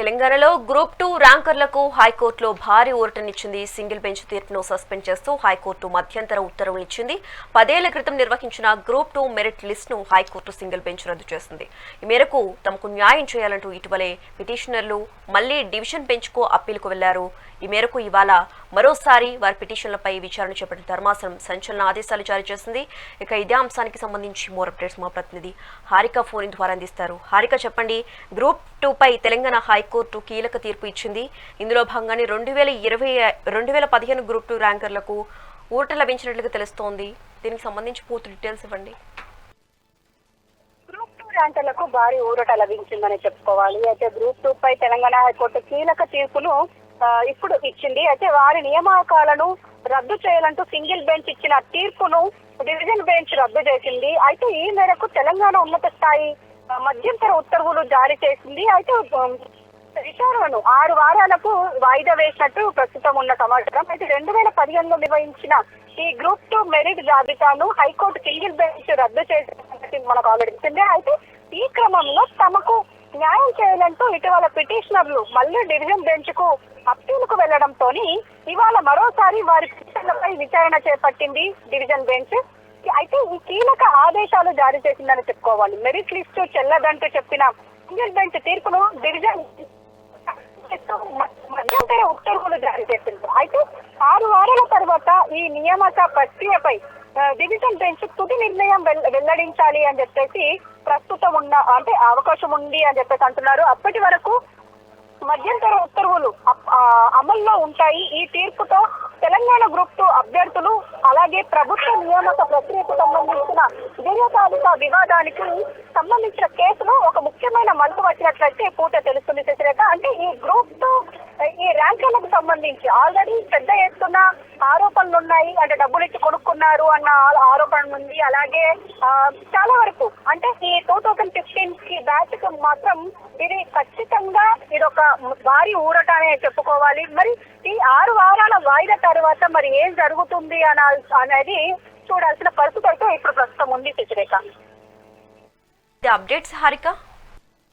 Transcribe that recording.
తెలంగాణలో group two ర్యాంకర్లకు హైకోర్టులో భారీ ఊరటనిచ్చింది. సింగిల్ బెంచ్ తీర్పును సస్పెండ్ చేస్తూ హైకోర్టు మధ్యంతర ఉత్తర్వులు ఇచ్చింది. పదేళ్ళ క్రితం నిర్వహించిన గ్రూప్ టూ మెరిట్ లిస్టును హైకోర్టు సింగిల్ బెంచ్ రద్దు చేసింది. ఈ మేరకు తమకు న్యాయం చేయాలంటూ ఇటీవలే పిటిషనర్లు మళ్ళీ డివిజన్ బెంచ్కు అప్పీలుకు వెళ్ళారు. ఈ మేరకు ఇవాళ మరోసారి వారి పిటిషన్లపై విచారణ చేపట్టిన ధర్మాసనం సంచలన ఆదేశాలు జారీ చేసింది. ఇక ఇదే అంశానికి సంబంధించి మోర్ అప్డేట్స్ మా ప్రతినిధి హారిక ఫోన్ ద్వారా అందిస్తారు. హారిక చెప్పండి. గ్రూప్ టూ పై తెలంగాణ హైకోర్టు కీలక తీర్పు ఇచ్చింది. ఇందులో భాగంగానే రెండు వేల ఇరవై రెండు వేల పదిహేను గ్రూప్ టూ ర్యాంకర్లకు ఊట లభించినట్లుగా తెలుస్తోంది. దీనికి సంబంధించి పూర్తి డీటెయిల్స్ ఇవ్వండి. గ్రూప్ ర్యాంకర్లకు భారీ ఊరట లభించిందని చెప్పుకోవాలి. అయితే గ్రూప్ టూ పై తెలంగాణ హైకోర్టు కీలక తీర్పును ఇప్పుడు ఇచ్చింది. అయితే వారి నియామకాలను రద్దు చేయాలంటూ సింగిల్ బెంచ్ ఇచ్చిన తీర్పును డివిజన్ బెంచ్ రద్దు చేసింది. అయితే ఈ మేరకు తెలంగాణ ఉన్నత స్థాయి మధ్యంతర ఉత్తర్వులు జారీ చేసింది. అయితే విచారణను ఆరు వారాలకు వాయిదా వేసినట్టు ప్రస్తుతం ఉన్న సమాచారం. అయితే రెండు వేల పదిహేనులో నిర్వహించిన ఈ గ్రూప్ టూ మెరిట్ జాబితాను హైకోర్టు సింగిల్ బెంచ్ రద్దు చేసిన మనకు ఆల్రెడీ అయితే ఈ క్రమంలో తమకు న్యాయం చేయాలంటూ ఇటీవల పిటిషనర్లు మళ్ళీ డివిజన్ బెంచ్కు అప్పీలుకు వెళ్ళడంతో ఇవాళ మరోసారి వారి పిటిషన్లపై విచారణ చేపట్టింది డివిజన్ బెంచ్. అయితే ఈ కీలక ఆదేశాలు జారీ చేసిందని చెప్పుకోవాలి. మెరిట్ లిస్టు చెల్లదంటూ చెప్పిన సింగిల్ బెంచ్ తీర్పును డివిజన్ మధ్యంతర ఉత్తర్వులు జారీ చేసింది అయితే ఆరు వారాల తర్వాత ఈ నియామక ప్రక్రియపై డివిజన్ బెంచ్ తుది నిర్ణయం వెల్లడించాలి అని చెప్పేసి ప్రస్తుతం ఉన్న అంటే అవకాశం ఉంది అని చెప్పేసి అంటున్నారు. అప్పటి వరకు మధ్యంతర ఉత్తర్వులు ఆ, అమల్లో ఉంటాయి. ఈ తీర్పుతో తెలంగాణ గ్రూప్ టూ అభ్యర్థులు అలాగే ప్రభుత్వ నియామక ప్రక్రియకు సంబంధించిన దీర్ఘకాలిక వివాదానికి సంబంధించిన కేసులో ఒక ముఖ్యమైన మలుపు వచ్చినట్లయితే పూట తెలుస్తుంది శశిరేఖ. అంటే ఈ గ్రూప్తో ఈ ర్యాంకులకు సంబంధించి ఆల్రెడీ పెద్ద ఎత్తున ఆరోపణలు ఉన్నాయి. అంటే డబ్బులు ఇచ్చి కొనుక్కున్నారు అన్న ఆరోపణ ఉంది. అలాగే చాలా వరకు అంటే ఈ టూ థౌజండ్ ఫిఫ్టీన్కి బ్యాచ్కు మాత్రం ఇది ఖచ్చితంగా ఇది ఒక భారీ ఊరట అనే చెప్పుకోవాలి. మరి ఈ ఆరు వారాల వాయిదా తర్వాత మరి ఏం జరుగుతుంది అన అనేది చూడాల్సిన పరిస్థితి అయితే ఇప్పుడు ప్రస్తుతం ఉంది శశిరేఖ. అప్డేట్స్ హారిక?